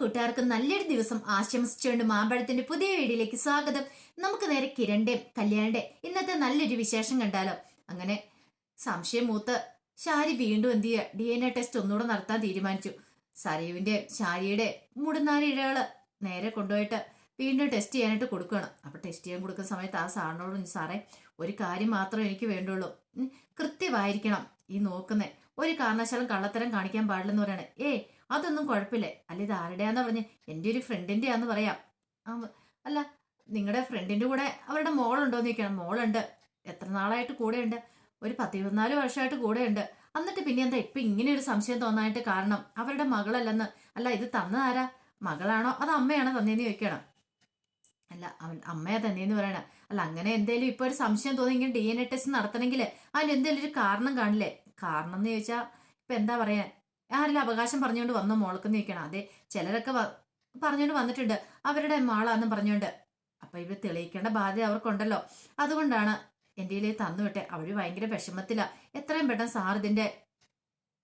കൂട്ടുകാർക്ക് നല്ലൊരു ദിവസം ആശംസിച്ചുകൊണ്ട് മാമ്പഴത്തിന്റെ പുതിയ വീഡിയോയിലേക്ക് സ്വാഗതം. നമുക്ക് നേരെ കിരണ്ടെ കല്യാണ്ടെ ഇന്നത്തെ നല്ലൊരു വിശേഷം കണ്ടാലോ? അങ്ങനെ സംശയം മൂത്ത് ശാരി വീണ്ടും എന്ത് ചെയ്യുക? ഡി എൻ എ ടെസ്റ്റ് ഒന്നുകൂടെ നടത്താൻ തീരുമാനിച്ചു. സരീവിന്റെ ശാരിയുടെ മുടുന്നാരിഴകൾ നേരെ കൊണ്ടുപോയിട്ട് വീണ്ടും ടെസ്റ്റ് ചെയ്യാനായിട്ട് കൊടുക്കണം അപ്പൊ ടെസ്റ്റ് ചെയ്യാൻ കൊടുക്കുന്ന സമയത്ത് ആ സാറിനോട് സാറേ ഒരു കാര്യം മാത്രമേ എനിക്ക് വേണ്ടുള്ളൂ. കൃത്യമായിരിക്കണം ഈ നോക്കുന്നേ. ഒരു കാരണവശാലും കള്ളത്തരം കാണിക്കാൻ പാടില്ലെന്ന് പറയണേ. ഏ അതൊന്നും കുഴപ്പമില്ലേ. അല്ല ഇത് ആരുടെയാന്ന് പറഞ്ഞ്? എന്റെ ഒരു ഫ്രണ്ടിന്റെയാന്ന് പറയാം. അല്ല നിങ്ങളുടെ ഫ്രണ്ടിന്റെ കൂടെ അവരുടെ മോളുണ്ടോ എന്ന് ചോദിക്കണം. മോളുണ്ട്. എത്ര നാളായിട്ട് കൂടെയുണ്ട്? ഒരു പത്തിരുപത്തിനാല് വർഷമായിട്ട് കൂടെയുണ്ട്. എന്നിട്ട് പിന്നെ എന്താ ഇപ്പം ഇങ്ങനെ ഒരു സംശയം തോന്നാനായിട്ട് കാരണം? അവരുടെ മകളല്ലെന്ന്. അല്ല ഇത് തന്നതാരാ? മകളാണോ അത് അമ്മയാണോ തന്നേന്ന് ചോദിക്കണം. അല്ല അവൻ അമ്മയാ തന്നെയെന്ന് പറയണ. അല്ല അങ്ങനെ എന്തേലും ഇപ്പൊ ഒരു സംശയം തോന്നിയെങ്കിൽ ഡി എൻ എ ടെസ്റ്റ് നടത്തണമെങ്കിൽ അതിന് എന്തേലും ഒരു കാരണം കാണില്ലേ? കാരണം എന്ന് ചോദിച്ചാൽ ഇപ്പൊ എന്താ പറയാ? ആരെല്ലാം അവകാശം പറഞ്ഞുകൊണ്ട് വന്ന മോൾക്ക് ചോദിക്കണം അതെ ചിലരൊക്കെ പറഞ്ഞുകൊണ്ട് വന്നിട്ടുണ്ട്. അവരുടെ മാളാന്നും പറഞ്ഞുകൊണ്ട്. അപ്പൊ ഇവർ തെളിയിക്കേണ്ട ബാധ്യത അവർക്കുണ്ടല്ലോ. അതുകൊണ്ടാണ് എന്റെ തന്നു വിട്ടെ. അവർ ഭയങ്കര വിഷമത്തിലാ. എത്രയും പെട്ടെന്ന് സാർ ഇതിന്റെ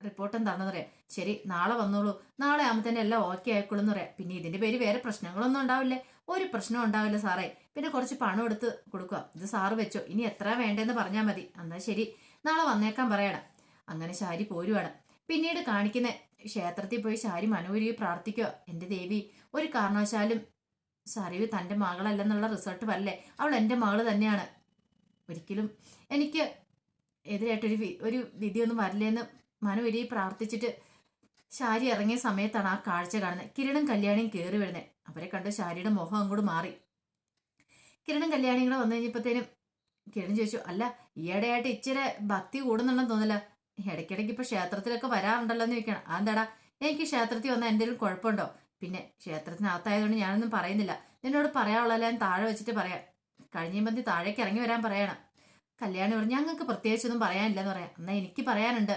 റിപ്പോർട്ടും തന്നെന്ന് പറയാം. ശരി നാളെ വന്നോളൂ. നാളെ ആകുമ്പോൾ തന്നെ എല്ലാം ഓക്കെ ആയിക്കോളൂ എന്ന് പറയാം. പിന്നെ ഇതിന്റെ പേര് വേറെ പ്രശ്നങ്ങളൊന്നും ഉണ്ടാവില്ലേ? ഒരു പ്രശ്നം ഉണ്ടാവില്ല സാറേ. പിന്നെ കുറച്ച് പണം എടുത്ത് കൊടുക്കുക. ഇത് സാറ് വെച്ചോ. ഇനി എത്ര വേണ്ടെന്ന് പറഞ്ഞാൽ മതി. എന്നാ ശരി. നാളെ വന്നേക്കാൻ പറയണം. അങ്ങനെ ശാരി പോരുവാണ്. പിന്നീട് കാണിക്കുന്ന ക്ഷേത്രത്തിൽ പോയി ശാരി മനോരി പ്രാർത്ഥിക്കുക. എന്റെ ദേവി ഒരു കാരണവശാലും സറിവ് തന്റെ മകളല്ലെന്നുള്ള റിസൾട്ട് വല്ലേ അവൾ എന്റെ മകൾ തന്നെയാണ്. ഒരിക്കലും എനിക്ക് എതിരായിട്ടൊരു ഒരു വിധിയൊന്നും വരില്ലെന്ന് മനോഹരി പ്രാർത്ഥിച്ചിട്ട് ശാരി ഇറങ്ങിയ സമയത്താണ് ആ കാഴ്ച കാണുന്നത്. കിരണും കല്യാണിയും കയറി വരുന്നത് അവരെ കണ്ട് ശാരിയുടെ മുഖം അങ്ങോട്ട് മാറി. കിരണും കല്യാണിയും കൂടെ വന്നു കഴിഞ്ഞപ്പോഴത്തേനും കിരൺ ചോദിച്ചു അല്ല ഈയിടെയായിട്ട് ഇച്ചിരി ഭക്തി കൂടുന്നുണ്ടെന്ന് തോന്നില്ല ഇടയ്ക്കിടയ്ക്ക് ഇപ്പൊ ക്ഷേത്രത്തിലൊക്കെ വരാറുണ്ടല്ലോ എന്ന് ചോദിക്കണം അതെന്താടാ? എനിക്ക് ക്ഷേത്രത്തിൽ വന്നാൽ എന്തെങ്കിലും കുഴപ്പമുണ്ടോ? പിന്നെ ക്ഷേത്രത്തിനകത്തായതുകൊണ്ട് ഞാനൊന്നും പറയുന്നില്ല. നിന്നോട് ഞാൻ താഴെ വെച്ചിട്ട് പറയാം. കഴിഞ്ഞ താഴേക്ക് ഇറങ്ങി വരാൻ പറയണം. കല്യാണി പറഞ്ഞു ഞങ്ങൾക്ക് പ്രത്യേകിച്ചൊന്നും പറയാനില്ലെന്ന് പറയാം. എന്നാൽ എനിക്ക് പറയാനുണ്ട്.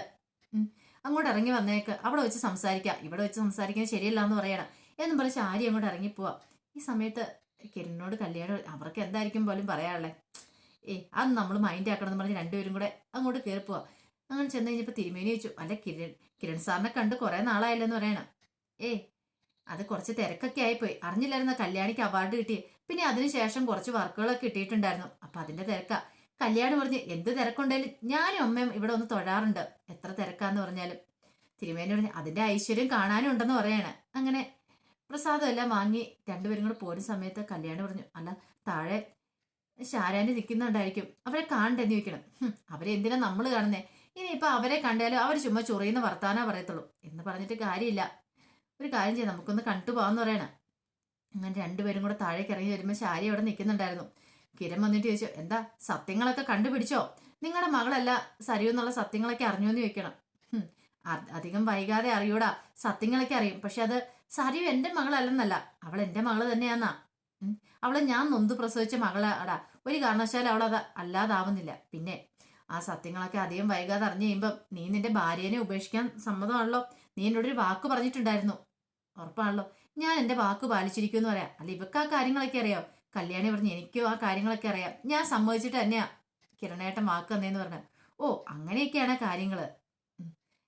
അങ്ങോട്ട് ഇറങ്ങി വന്നേക്ക്. അവിടെ വെച്ച് സംസാരിക്കാം. ഇവിടെ വെച്ച് സംസാരിക്കുന്നത് ശരിയല്ല എന്ന് പറയണം. എന്നും പറഞ്ഞ് ശാരി അങ്ങോട്ട് ഇറങ്ങി പോവാം. ഈ സമയത്ത് കിരണിനോട് കല്യാണം അവർക്ക് എന്തായിരിക്കും പോലും പറയാനുള്ളത് ഏ അത് നമ്മൾ മൈൻഡ് ആക്കണം എന്ന് പറഞ്ഞ് രണ്ടുപേരും കൂടെ അങ്ങോട്ട് കയറിപ്പോവാം പോവാം അങ്ങനെ ചെന്ന് കഴിഞ്ഞപ്പോൾ തിരുമേനി ചോദിച്ചു അല്ല കിരൺ കിരൺ സാറിനെ കണ്ട് കുറേ നാളായില്ലെന്ന് പറയണം. ഏ അത് കുറച്ച് തിരക്കൊക്കെ ആയിപ്പോയി. അറിഞ്ഞില്ലായിരുന്ന കല്യാണിക്ക് അവാർഡ് കിട്ടി പിന്നെ അതിനുശേഷം കുറച്ച് വർക്കുകളൊക്കെ കിട്ടിയിട്ടുണ്ടായിരുന്നു. അപ്പം അതിന്റെ തിരക്കാ. കല്യാണി പറഞ്ഞ് എന്ത് തിരക്കുണ്ടെങ്കിലും ഞാനും അമ്മയും ഇവിടെ ഒന്ന് തൊഴാറുണ്ട്. എത്ര തിരക്കാന്ന് പറഞ്ഞാലും. തിരുമേനി പറഞ്ഞ് അതിന്റെ ഐശ്വര്യം കാണാനും ഉണ്ടെന്ന് പറയാണ്. അങ്ങനെ പ്രസാദം എല്ലാം വാങ്ങി രണ്ടുപേരും കൂടെ പോരുന്ന സമയത്ത് കല്യാണി പറഞ്ഞു അല്ല താഴെ ശാരാനി നിൽക്കുന്നുണ്ടായിരിക്കും അവരെ കാണണ്ടെന്ന് ചോദിക്കണം. അവരെ എന്തിനാ നമ്മൾ കാണുന്നേ? ഇനിയിപ്പൊ അവരെ കണ്ടാലും അവർ ചുമ്മാ ചൊറിയുന്ന വർത്താനാ പറയത്തുള്ളൂ. എന്ന് പറഞ്ഞിട്ട് കാര്യമില്ല. ഒരു കാര്യം ചെയ്യാം നമുക്കൊന്ന് കണ്ടു പോകാന്ന് പറയണം. അങ്ങനെ രണ്ടുപേരും കൂടെ താഴേക്ക് ഇറങ്ങി വരുമ്പോൾ ശാരി അവിടെ നിൽക്കുന്നുണ്ടായിരുന്നു. കിരൺ വന്നിട്ട് ചോദിച്ചോ എന്താ സത്യങ്ങളൊക്കെ കണ്ടുപിടിച്ചോ? നിങ്ങളുടെ മകളല്ല സരിയു എന്നുള്ള സത്യങ്ങളൊക്കെ അറിഞ്ഞു എന്ന് ചോദിക്കണം അധികം വൈകാതെ അറിയൂടാ സത്യങ്ങളൊക്കെ അറിയും. പക്ഷെ അത് സരിയു എന്റെ മകളല്ലെന്നല്ല അവൾ എന്റെ മകൾ തന്നെയാന്നാ. അവളെ ഞാൻ നൊന്ത് പ്രസവിച്ച മകളാടാ ഒരു കാരണവശാലും അവൾ അത് അല്ലാതാവുന്നില്ല. പിന്നെ ആ സത്യങ്ങളൊക്കെ അധികം വൈകാതെ അറിഞ്ഞു കഴിയുമ്പം നീ നിന്റെ ഭാര്യേനെ ഉപേക്ഷിക്കാൻ സമ്മതമാണല്ലോ? നീ എന്നോട് ഒരു വാക്ക് പറഞ്ഞിട്ടുണ്ടായിരുന്നു. ഉറപ്പാണല്ലോ. ഞാൻ എന്റെ വാക്ക് പാലിച്ചിരിക്കും എന്ന് പറയാം. അല്ല ഇവക്ക് ആ കാര്യങ്ങളൊക്കെ അറിയാം. കല്യാണി പറഞ്ഞു എനിക്കോ ആ കാര്യങ്ങളൊക്കെ അറിയാം. ഞാൻ സമ്മതിച്ചിട്ട് തന്നെയാ കിരണേട്ടൻ വാക്ക് തന്നേന്ന് പറഞ്ഞു ഓ അങ്ങനെയൊക്കെയാണ് കാര്യങ്ങൾ.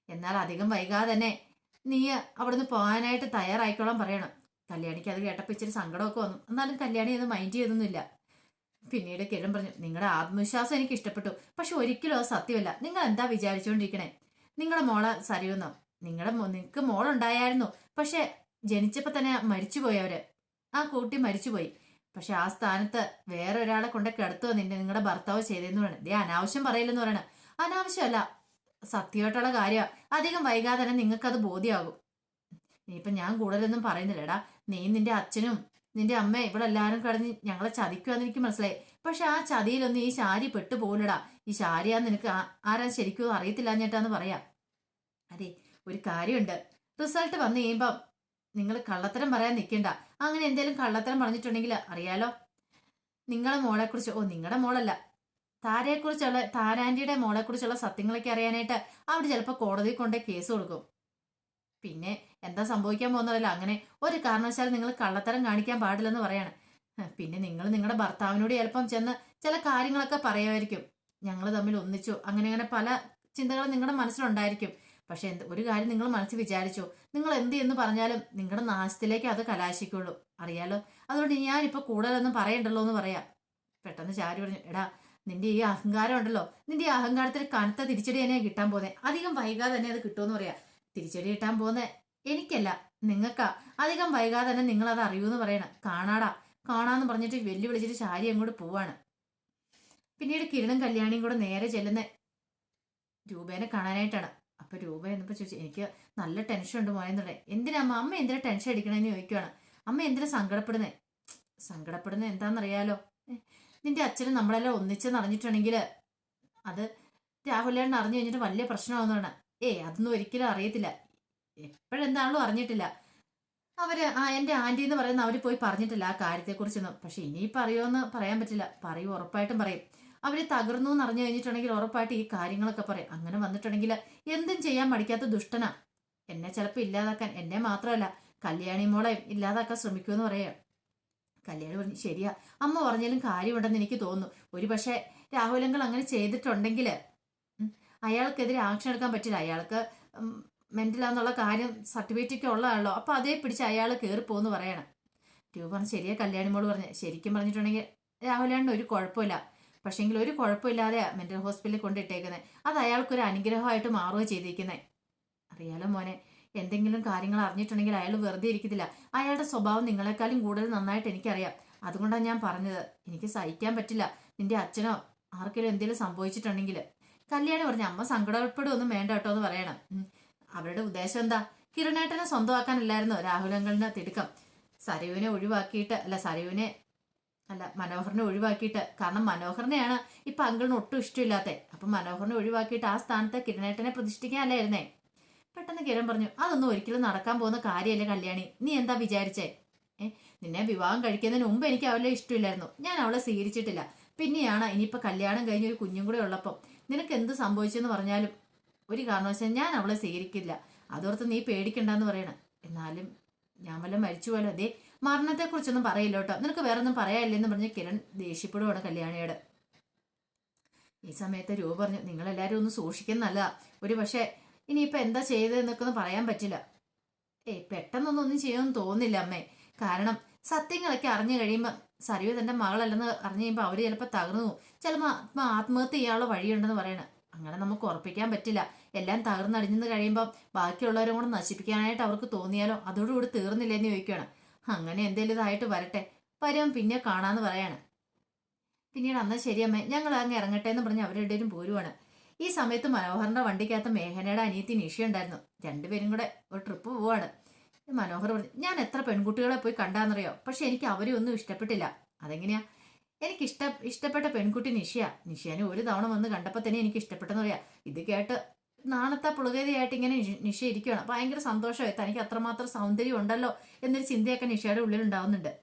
എന്നാൽ അധികം വൈകാതെ തന്നെ നീ അവിടുന്ന് പോകാനായിട്ട് തയ്യാറായിക്കോളാൻ പറയണം. കല്യാണിക്ക് അത് കേട്ടപ്പോൾ ഇച്ചിരി സങ്കടമൊക്കെ വന്നു. എന്നാലും കല്യാണി അത് മൈൻഡ് ചെയ്തൊന്നുമില്ല. പിന്നീട് കിരൺ പറഞ്ഞു നിങ്ങളുടെ ആത്മവിശ്വാസം എനിക്ക് ഇഷ്ടപ്പെട്ടു. പക്ഷെ ഒരിക്കലും അത് സത്യമല്ല. നിങ്ങൾ എന്താ വിചാരിച്ചുകൊണ്ടിരിക്കണേ നിങ്ങളുടെ മോളെ സരിയുന്നോ? നിങ്ങളുടെ നിങ്ങൾക്ക് മോളുണ്ടായിരുന്നു പക്ഷെ ജനിച്ചപ്പോ തന്നെ മരിച്ചുപോയി അവർ. ആ കൂട്ടി മരിച്ചുപോയി. പക്ഷെ ആ സ്ഥാനത്ത് വേറെ ഒരാളെ കൊണ്ട് കിടത്തുക നിന്റെ നിങ്ങളുടെ ഭർത്താവ് ചെയ്തെന്ന് പറയണം. ദേ അനാവശ്യം പറയില്ലെന്ന് പറയണ. അനാവശ്യമല്ല. സത്യമായിട്ടുള്ള കാര്യമാണ് അധികം വൈകാതെ തന്നെ നിങ്ങൾക്കത് ബോധ്യമാകും ഇനിയിപ്പം ഞാൻ കൂടുതലൊന്നും പറയുന്നില്ലടാ. നീ നിന്റെ അച്ഛനും നിന്റെ അമ്മ ഇവിടെ എല്ലാവരും കടന്ന് ഞങ്ങളെ ചതിക്കുവാന്ന് എനിക്ക് മനസ്സിലായി. പക്ഷെ ആ ചതിയിലൊന്നും ഈ ശാരി പെട്ടു പോലടാ ഈ ശാരിയാന്ന് നിനക്ക് ആരാ ശരിക്കും അറിയത്തില്ല ഞേട്ടാന്ന് പറയാം. അതെ ഒരു കാര്യമുണ്ട്. റിസൾട്ട് വന്നു കഴിയുമ്പം നിങ്ങൾ കള്ളത്തരം പറയാൻ നിൽക്കണ്ട. അങ്ങനെ എന്തേലും കള്ളത്തരം പറഞ്ഞിട്ടുണ്ടെങ്കിൽ അറിയാലോ. നിങ്ങളെ മോളെക്കുറിച്ച് ഓ നിങ്ങളുടെ മോളല്ല. താരയെക്കുറിച്ചുള്ള താരാന്റിയുടെ മോളെക്കുറിച്ചുള്ള സത്യങ്ങളൊക്കെ അറിയാനായിട്ട് അവിടെ ചിലപ്പോൾ കോടതി കൊണ്ടേ കേസ് കൊടുക്കും. പിന്നെ എന്താ സംഭവിക്കാൻ പോകുന്നതല്ല. അങ്ങനെ ഒരു കാരണവശാലും നിങ്ങൾ കള്ളത്തരം കാണിക്കാൻ പാടില്ലെന്ന് പറയാണ്. പിന്നെ നിങ്ങൾ നിങ്ങളുടെ ഭർത്താവിനോട് ചിലപ്പം ചെന്ന് ചില കാര്യങ്ങളൊക്കെ പറയുമായിരിക്കും. ഞങ്ങൾ തമ്മിൽ ഒന്നിച്ചു. അങ്ങനെ അങ്ങനെ പല ചിന്തകളും നിങ്ങളുടെ മനസ്സിലുണ്ടായിരിക്കും. പക്ഷെ എന്ത് ഒരു കാര്യം നിങ്ങൾ മനസ്സിൽ വിചാരിച്ചു. നിങ്ങൾ എന്ത് എന്ന് പറഞ്ഞാലും നിങ്ങളുടെ നാശത്തിലേക്ക് അത് കലാശിക്കുള്ളൂ. അറിയാലോ? അതുകൊണ്ട് ഞാനിപ്പോൾ കൂടുതലൊന്നും പറയണ്ടല്ലോ എന്ന് പറയാം. പെട്ടെന്ന് ചാരി പറഞ്ഞു എടാ നിന്റെ ഈ അഹങ്കാരം ഉണ്ടല്ലോ. നിന്റെ ഈ അഹങ്കാരത്തിൽ കനത്ത തിരിച്ചടി തന്നെയാണ് കിട്ടാൻ പോകുന്നത് അധികം വൈകാതെ തന്നെ അത് കിട്ടുമെന്ന് പറയാം. തിരിച്ചടി കിട്ടാൻ പോകുന്നത് എനിക്കല്ല. നിങ്ങൾക്കാ അധികം വൈകാതെ തന്നെ നിങ്ങൾ അത് അറിയൂന്ന് പറയണം. കാണാടാ. കാണാന്ന് പറഞ്ഞിട്ട് വെല്ലുവിളിച്ചിട്ട് ശാരി അങ്ങോട്ട് പോവാണ്. പിന്നീട് കിരണും കല്യാണിയും കൂടെ നേരെ ചെല്ലുന്ന രൂപേനെ കാണാനായിട്ടാണ്. അപ്പൊ രൂപ എന്നപ്പോ ചോദിച്ചു എനിക്ക് നല്ല ടെൻഷൻ ഉണ്ട് മോനെന്നുള്ളത് എന്തിനാ അമ്മ? അമ്മ എന്തിനാ ടെൻഷൻ അടിക്കണമെന്ന് ചോദിക്കുവാണ്. അമ്മ എന്തിനാ സങ്കടപ്പെടുന്നേ? സങ്കടപ്പെടുന്നത് എന്താണെന്നറിയാലോ നിന്റെ അച്ഛനും നമ്മളെല്ലാം ഒന്നിച്ചെന്ന് അറിഞ്ഞിട്ടുണ്ടെങ്കിൽ അത് രാഹുലേണ്ണ അറിഞ്ഞു കഴിഞ്ഞിട്ട് വലിയ പ്രശ്നമാവുന്നതാണ്. ഏയ് അതൊന്നും ഒരിക്കലും അറിയത്തില്ല. എപ്പോഴെന്താണല്ലോ അറിഞ്ഞിട്ടില്ല. അവർ ആ എന്റെ ആന്റി എന്ന് പറയുന്ന അവർ പോയി പറഞ്ഞിട്ടില്ല ആ കാര്യത്തെക്കുറിച്ചൊന്നും. പക്ഷെ ഇനി പറയുമോന്ന് പറയാൻ പറ്റില്ല. പറയും ഉറപ്പായിട്ടും പറയും. അവർ തകർന്നു എന്ന് അറിഞ്ഞു കഴിഞ്ഞിട്ടുണ്ടെങ്കിൽ ഉറപ്പായിട്ട് ഈ കാര്യങ്ങളൊക്കെ പറയും. അങ്ങനെ വന്നിട്ടുണ്ടെങ്കിൽ എന്തും ചെയ്യാൻ മടിക്കാത്ത ദുഷ്ടനാ. എന്നെ ചിലപ്പോൾ ഇല്ലാതാക്കാൻ എന്നെ മാത്രമല്ല കല്യാണി മോളെ ഇല്ലാതാക്കാൻ ശ്രമിക്കുമെന്ന് പറയാം. കല്യാണി പറഞ്ഞു ശരിയാ. അമ്മ പറഞ്ഞാലും കാര്യമുണ്ടെന്ന് എനിക്ക് തോന്നുന്നു. ഒരു പക്ഷേ രാഹുലങ്ങൾ അങ്ങനെ ചെയ്തിട്ടുണ്ടെങ്കിൽ അയാൾക്കെതിരെ ആക്ഷൻ എടുക്കാൻ പറ്റില്ല. അയാൾക്ക് മെന്റലാന്നുള്ള കാര്യം സർട്ടിഫിക്കറ്റ് ഒക്കെ ഉള്ളതാണല്ലോ. അപ്പൊ അതേ പിടിച്ച് അയാൾ കയറി പോകുന്നു പറയണം. രൂപ പറഞ്ഞു ശരിയാ കല്യാണി മോൾ പറഞ്ഞു. ശരിക്കും പറഞ്ഞിട്ടുണ്ടെങ്കിൽ രാഹുലാണ്ട് ഒരു കുഴപ്പമില്ല. പക്ഷെങ്കിൽ ഒരു കുഴപ്പമില്ലാതെ മെന്റൽ ഹോസ്പിറ്റലിൽ കൊണ്ടിട്ടേക്കുന്നത് അത് അയാൾക്കൊരു അനുഗ്രഹമായിട്ട് മാറുകയോ ചെയ്തിരിക്കുന്നത് അറിയാലോ മോനെ എന്തെങ്കിലും കാര്യങ്ങൾ അറിഞ്ഞിട്ടുണ്ടെങ്കിൽ അയാൾ വെറുതെ ഇരിക്കത്തില്ല. അയാളുടെ സ്വഭാവം നിങ്ങളെക്കാളും കൂടുതൽ നന്നായിട്ട് എനിക്കറിയാം. അതുകൊണ്ടാണ് ഞാൻ പറഞ്ഞത്. എനിക്ക് സഹിക്കാൻ പറ്റില്ല. നിന്റെ അച്ഛനോ ആർക്കെങ്കിലും എന്തെങ്കിലും സംഭവിച്ചിട്ടുണ്ടെങ്കിൽ. കല്യാണി പറഞ്ഞു അമ്മ സങ്കടപ്പെടുമൊന്നും വേണ്ട കേട്ടോ എന്ന് പറയണം. അവരുടെ ഉദ്ദേശം എന്താ? കിരണേട്ടനെ സ്വന്തമാക്കാനല്ലായിരുന്നോ രാഹുലങ്ങളുടെ തിടുക്കം? സരയുവിനെ ഒഴിവാക്കിയിട്ട് അല്ല സരയുവിനെ അല്ല മനോഹറിനെ ഒഴിവാക്കിയിട്ട്. കാരണം മനോഹറിനെയാണ് ഇപ്പൊ അങ്കിളിന് ഒട്ടും ഇഷ്ടമില്ലാത്തത്. അപ്പൊ മനോഹറിനെ ഒഴിവാക്കിയിട്ട് ആ സ്ഥാനത്ത് കിരണേട്ടനെ പ്രതിഷ്ഠിക്കാനല്ലായിരുന്നേ? പെട്ടെന്ന് കിരൺ പറഞ്ഞു അതൊന്നും ഒരിക്കലും നടക്കാൻ പോകുന്ന കാര്യമല്ലേ കല്യാണി. നീ എന്താ വിചാരിച്ചേ? ഏ നിന്നെ വിവാഹം കഴിക്കുന്നതിന് മുമ്പ് എനിക്ക് അവളെ ഇഷ്ടമില്ലായിരുന്നു. ഞാൻ അവളെ സ്വീകരിച്ചിട്ടില്ല. പിന്നെയാണ് ഇനിയിപ്പോ കല്യാണം കഴിഞ്ഞ ഒരു കുഞ്ഞും കൂടെ ഉള്ളപ്പം. നിനക്ക് എന്ത് സംഭവിച്ചെന്ന് പറഞ്ഞാലും ഒരു കാരണവശാലും ഞാൻ അവളെ സ്വീകരിക്കില്ല. അതോർത്ത് നീ പേടിക്കണ്ടെന്ന് പറയണം. എന്നാലും ഞാൻ വല്ല മരിച്ചു പോലോ അതേ മരണത്തെക്കുറിച്ചൊന്നും പറയില്ല കേട്ടോ. നിനക്ക് വേറെ ഒന്നും പറയാനില്ലെന്ന് പറഞ്ഞ് കിരൺ ദേഷ്യപ്പെടുവാണ് കല്യാണിയോട്. ഈ സമയത്ത് രൂപ പറഞ്ഞു നിങ്ങളെല്ലാവരും ഒന്ന് സൂക്ഷിക്കുന്ന നല്ലതാ. ഒരു പക്ഷേ ഇനിയിപ്പോൾ എന്താ ചെയ്തതെന്നൊക്കെ ഒന്നും പറയാൻ പറ്റില്ല. ഏയ് പെട്ടെന്നൊന്നും ഒന്നും ചെയ്യുമെന്ന് തോന്നില്ല അമ്മേ. കാരണം സത്യങ്ങളൊക്കെ അറിഞ്ഞു കഴിയുമ്പോൾ സരിവ് തന്റെ മകളല്ലെന്ന് അറിഞ്ഞു കഴിയുമ്പോൾ അവർ ചിലപ്പോൾ തകർന്നു ചിലപ്പോൾ ആത്മഹത്യ ചെയ്യാനുള്ള വഴിയുണ്ടെന്ന് പറയണം. അങ്ങനെ നമുക്ക് ഉറപ്പിക്കാൻ പറ്റില്ല. എല്ലാം തകർന്നടിഞ്ഞെന്ന് കഴിയുമ്പോൾ ബാക്കിയുള്ളവരും കൂടെ നശിപ്പിക്കാനായിട്ട് അവർക്ക് തോന്നിയാലോ? അതോടുകൂടി തീർന്നില്ലെന്ന് ചോദിക്കുകയാണ്. അങ്ങനെ എന്തെങ്കിലും ഇതായിട്ട് വരട്ടെ. വരും പിന്നെ കാണാന്ന് പറയാണ്. പിന്നീട് അന്നാ ശരിയമ്മ ഞങ്ങൾ അങ്ങ് ഇറങ്ങട്ടെ എന്ന് പറഞ്ഞ് അവരുടെ പോരുവാണ്. ഈ സമയത്ത് മനോഹറിന്റെ വണ്ടിക്കകത്ത് മേഘനയുടെ അനിയത്തി നിഷ ഉണ്ടായിരുന്നു. രണ്ടുപേരും കൂടെ ഒരു ട്രിപ്പ് പോവാണ്. മനോഹർ പറഞ്ഞു ഞാൻ എത്ര പെൺകുട്ടികളെ പോയി കണ്ടാന്നറിയോ? പക്ഷെ എനിക്ക് അവരെ ഒന്നും ഇഷ്ടപ്പെട്ടില്ല. അതെങ്ങനെയാ? എനിക്ക് ഇഷ്ട ഇഷ്ടപ്പെട്ട പെൺകുട്ടി നിഷയാ. നിഷേനെ ഒരു തവണ വന്ന് കണ്ടപ്പോൾ തന്നെ എനിക്ക് ഇഷ്ടപ്പെട്ടെന്ന് പറയാ ഇത് കേട്ട് നാണത്തെ പുളകേതിയായിട്ട് ഇങ്ങനെ നിഷ- ഇരിക്കുകയാണ് ഭയങ്കര സന്തോഷമായി. തനിക്ക് അത്രമാത്രം സൗന്ദര്യം ഉണ്ടല്ലോ എന്നൊരു ചിന്തയൊക്കെ നിഷയുടെ ഉള്ളിൽ ഉണ്ടാവുന്നുണ്ട്.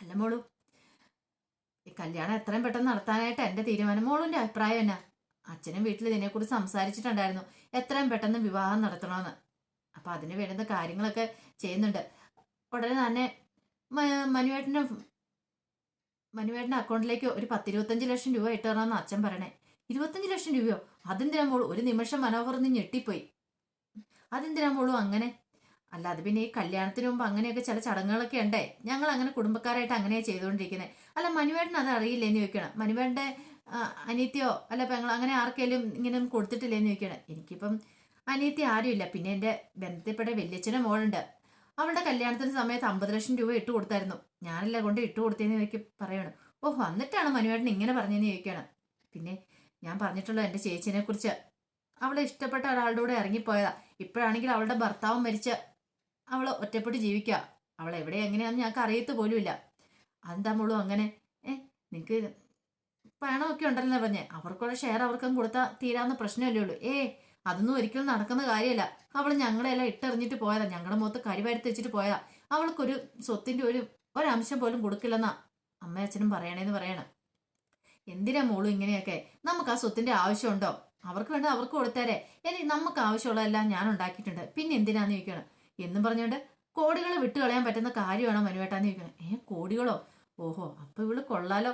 അല്ല മോളു ഈ കല്യാണം എത്രയും പെട്ടെന്ന് നടത്താനായിട്ട് എന്റെ തീരുമാനം. മോളുന്റെ അഭിപ്രായം എന്നാ? അച്ഛനും വീട്ടിൽ ഇതിനെക്കുറിച്ച് സംസാരിച്ചിട്ടുണ്ടായിരുന്നു. എത്രയും പെട്ടെന്ന് വിവാഹം നടത്തണമെന്ന് അപ്പൊ അതിന് വേണ്ടുന്ന കാര്യങ്ങളൊക്കെ ചെയ്യുന്നുണ്ട്. ഉടനെ തന്നെ മ- മനുവേട്ടന്റെ മനുവേട്ടന്റെ അക്കൗണ്ടിലേക്ക് ഒരു പത്തിരുപത്തഞ്ച് ലക്ഷം രൂപ ഇട്ടു തരണമെന്ന് അച്ഛൻ പറയണേ. ഇരുപത്തഞ്ച് ലക്ഷം രൂപയോ? അതെന്തിനാ ഒരു നിമിഷം മനോഹർ നീ ഞെട്ടിപ്പോയി. അതെന്തിനാ മോളൂ അങ്ങനെ? അല്ലാതെ പിന്നെ ഈ കല്യാണത്തിന് മുമ്പ് അങ്ങനെയൊക്കെ ചില ചടങ്ങുകളൊക്കെ ഉണ്ടേ? ഞങ്ങൾ അങ്ങനെ കുടുംബക്കാരായിട്ട് അങ്ങനെയാ ചെയ്തുകൊണ്ടിരിക്കുന്നത് അല്ല മനുവേട്ടൻ അത് അറിയില്ലേ എന്ന് ചോദിക്കണം. മനുവേട്ടന്റെ അനീത്തിയോ അല്ല പെങ്ങൾ അങ്ങനെ ആർക്കെങ്കിലും ഇങ്ങനെ ഒന്നും കൊടുത്തിട്ടില്ലേ എന്ന് ചോദിക്കണം. എനിക്കിപ്പം അനിയത്തി ആരുമില്ല. പിന്നെ എന്റെ ബന്ധപ്പെട്ട വല്യച്ഛന്റെ മോളുണ്ട്. അവളുടെ കല്യാണത്തിന് സമയത്ത് അമ്പത് ലക്ഷം രൂപ ഇട്ട് കൊടുത്തായിരുന്നു. ഞാനല്ല കൊണ്ട് ഇട്ട് കൊടുത്തേന്ന് ചോദിക്കും പറയണം. ഓ വന്നിട്ടാണ് മനുവേട്ടൻ ഇങ്ങനെ പറഞ്ഞതെന്ന് ചോദിക്കണം. പിന്നെ ഞാൻ പറഞ്ഞിട്ടുള്ള എന്റെ ചേച്ചിനെ കുറിച്ച് അവളെ ഇഷ്ടപ്പെട്ട ഒരാളുടെ കൂടെ ഇറങ്ങിപ്പോയതാ. ഇപ്പോഴാണെങ്കിൽ അവളുടെ ഭർത്താവ് മരിച്ച് അവൾ ഒറ്റപ്പെട്ട് ജീവിക്കുക അവൾ എവിടെ എങ്ങനെയാണെന്ന് ഞങ്ങൾക്ക് അറിയത്ത് പോലുമില്ല. അതെന്താ മോളൂ അങ്ങനെ? ഏ നിങ്ങൾക്ക് പണമൊക്കെ ഉണ്ടല്ലോ പറഞ്ഞേ. അവർക്കുള്ള ഷെയർ അവർക്കും കൊടുത്താൽ തീരാവുന്ന പ്രശ്നമല്ലേ ഉള്ളൂ. ഏ അതൊന്നും ഒരിക്കലും നടക്കുന്ന കാര്യമല്ല. അവൾ ഞങ്ങളെല്ലാം ഇട്ടെറിഞ്ഞിട്ട് പോയതാ. ഞങ്ങളുടെ മുഖത്ത് കരിവാരി വെച്ചിട്ട് പോയതാ. അവൾക്കൊരു സ്വത്തിന്റെ ഒരു ഒരംശം പോലും കൊടുക്കില്ലെന്നാ അമ്മയച്ഛനും പറയണേന്ന് പറയണം. എന്തിനാ മോളും ഇങ്ങനെയൊക്കെ? നമുക്ക് ആ സ്വത്തിന്റെ ആവശ്യമുണ്ടോ? അവർക്ക് വേണ്ട അവർക്ക് കൊടുത്തേരെ. ഇനി നമുക്ക് ആവശ്യമുള്ളതെല്ലാം ഞാൻ ഉണ്ടാക്കിയിട്ടുണ്ട്. പിന്നെ എന്തിനാന്ന് ചോദിക്കണം. എന്നും പറഞ്ഞുകൊണ്ട് കോടികൾ വിട്ട് കളയാൻ പറ്റുന്ന കാര്യമാണോ മനുവേട്ടാന്ന് ചോദിക്കണം. ഏ കോടികളോ? ഓഹോ അപ്പൊ ഇവൾ കൊള്ളാലോ.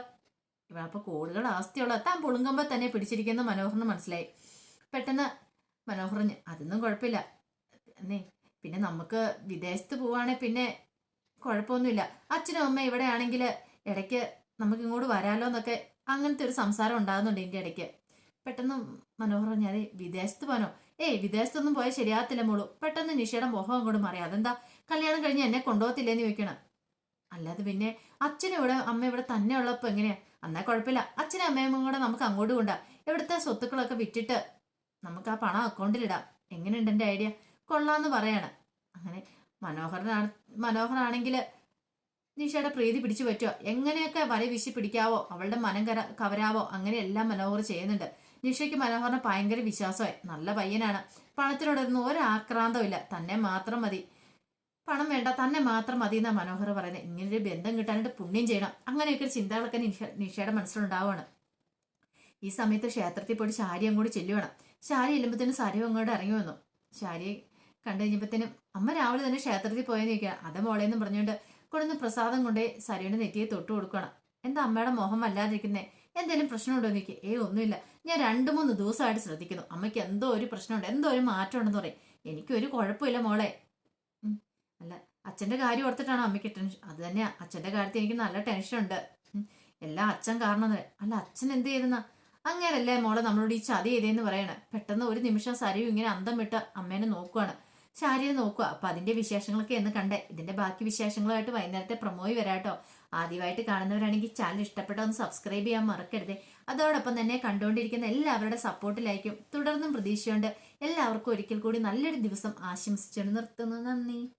ഇവ അപ്പൊ കോടികൾ ആസ്തിയുള്ള താൻ പുളുങ്കമ്പ തന്നെ പിടിച്ചിരിക്കുന്ന മനോഹറിന് മനസ്സിലായി. പെട്ടെന്ന് മനോഹറിന് അതൊന്നും കുഴപ്പമില്ല. എന്നേ പിന്നെ നമുക്ക് വിദേശത്ത് പോവാണെ പിന്നെ കുഴപ്പമൊന്നുമില്ല. അച്ഛനും അമ്മ ഇവിടെ ആണെങ്കിൽ ഇടയ്ക്ക് നമുക്ക് ഇങ്ങോട്ട് വരാലോ എന്നൊക്കെ അങ്ങനത്തെ ഒരു സംസാരം ഉണ്ടാകുന്നുണ്ട് ഇതിന്റെ ഇടയ്ക്ക്. പെട്ടെന്ന് മനോഹർ അതെ വിദേശത്ത് പോകാനോ? ഏയ് വിദേശത്തൊന്നും പോയാൽ ശരിയാകത്തില്ല മോളൂ. പെട്ടെന്ന് നിഷയുടെ മുഖം അങ്ങോട്ട് മാറി. അതെന്താ? കല്യാണം കഴിഞ്ഞ് എന്നെ കൊണ്ടുപോകത്തില്ലേന്ന് ചോദിക്കണം. അല്ലാതെ പിന്നെ അച്ഛനും ഇവിടെ അമ്മ ഇവിടെ തന്നെ ഉള്ളപ്പോൾ എങ്ങനെയാ? എന്നാ കുഴപ്പമില്ല. അച്ഛനും അമ്മയും കൂടെ നമുക്ക് അങ്ങോട്ട് കൊണ്ടാ ഇവിടുത്തെ സ്വത്തുക്കളൊക്കെ വിറ്റിട്ട് നമുക്ക് ആ പണം അക്കൗണ്ടിലിടാം എങ്ങനെയുണ്ട് എന്റെ ഐഡിയ? കൊള്ളാന്ന് പറയാണ്. അങ്ങനെ മനോഹരനാണ് മനോഹറാണെങ്കിൽ നിഷയുടെ പ്രീതി പിടിച്ചു പറ്റുമോ എങ്ങനെയൊക്കെ വല വിശി പിടിക്കാവോ? അവളുടെ മനം കര കവരാവോ? അങ്ങനെയെല്ലാം മനോഹർ ചെയ്യുന്നുണ്ട്. നിഷയ്ക്ക് മനോഹറിനെ ഭയങ്കര വിശ്വാസമായി. നല്ല പയ്യനാണ്. പണത്തിനോടൊന്നും ഒരാക്രാന്തമില്ല തന്നെ മാത്രം മതി. പണം വേണ്ട തന്നെ മാത്രം മതി എന്നാ മനോഹർ പറയുന്നത്. ഇങ്ങനൊരു ബന്ധം കിട്ടാനായിട്ട് പുണ്യം ചെയ്യണം. അങ്ങനെയൊക്കെ ഒരു ചിന്തകളൊക്കെ നിഷ നിഷയുടെ മനസ്സിലുണ്ടാവുകയാണ്. ഈ സമയത്ത് ക്ഷേത്രത്തിൽ പോയിട്ട് ശാരി അങ്ങോട്ട് ചെല്ലുവാണ്. ശാരി ചെല്ലുമ്പോഴത്തേനും സരവ് അങ്ങോട്ട് ഇറങ്ങി വന്നു. ശാരി കണ്ടു കഴിഞ്ഞപ്പോഴത്തേനും അമ്മ രാവിലെ തന്നെ ക്ഷേത്രത്തിൽ പോയെന്ന് ചോദിക്കുക അത് മോളേന്ന് പറഞ്ഞുകൊണ്ട് കൊണ്ടുവന്ന് പ്രസാദം കൊണ്ടേ സരയുടെ നെറ്റിയെ തൊട്ട് കൊടുക്കണം. എന്താ അമ്മയുടെ മോഹം അല്ലാതിരിക്കുന്നേ എന്തെങ്കിലും പ്രശ്നമുണ്ടോ എന്ന് ചോദിക്കുക ഏ ഒന്നുമില്ല. ഞാൻ രണ്ടു മൂന്ന് ദിവസമായിട്ട് ശ്രദ്ധിക്കുന്നു. അമ്മയ്ക്ക് എന്തോ ഒരു പ്രശ്നമുണ്ട്. എന്തോ ഒരു മാറ്റം ഉണ്ടെന്ന് പറയും എനിക്കൊരു കുഴപ്പമില്ല മോളെ. അല്ല അച്ഛന്റെ കാര്യം ഓർത്തിട്ടാണോ അമ്മയ്ക്ക് ടെൻഷൻ അത് തന്നെയാ. അച്ഛന്റെ കാര്യത്തിൽ എനിക്ക് നല്ല ടെൻഷനുണ്ട്. എല്ലാം അച്ഛൻ കാരണം. അല്ല അച്ഛൻ എന്ത് ചെയ്തെന്നാ? അങ്ങനെയല്ലേ മോളെ നമ്മളോട് ഈ ചതി ചെയ്തേന്ന് പറയണേ? പെട്ടെന്ന് ഒരു നിമിഷം സരയും ഇങ്ങനെ അന്തം വിട്ട് അമ്മേനെ നോക്കുവാണ്. ശാരിയെ നോക്കുക. അപ്പൊ അതിന്റെ വിശേഷങ്ങളൊക്കെ എന്ന് കണ്ടേ. ഇതിന്റെ ബാക്കി വിശേഷങ്ങളുമായിട്ട് വൈകുന്നേരത്തെ പ്രൊമോയി വരാട്ടോ ആദ്യമായിട്ട് കാണുന്നവരാണെങ്കിൽ ചാനൽ ഇഷ്ടപ്പെട്ട ഒന്ന് സബ്സ്ക്രൈബ് ചെയ്യാൻ മറക്കരുത്. അതോടൊപ്പം തന്നെ കണ്ടുകൊണ്ടിരിക്കുന്ന എല്ലാവരുടെ സപ്പോർട്ടിലായിരിക്കും തുടർന്നും പ്രതീക്ഷയുണ്ട്. എല്ലാവർക്കും ഒരിക്കൽ കൂടി നല്ലൊരു ദിവസം ആശംസിച്ചുകൊണ്ട് നിർത്തുന്നു. നന്ദി.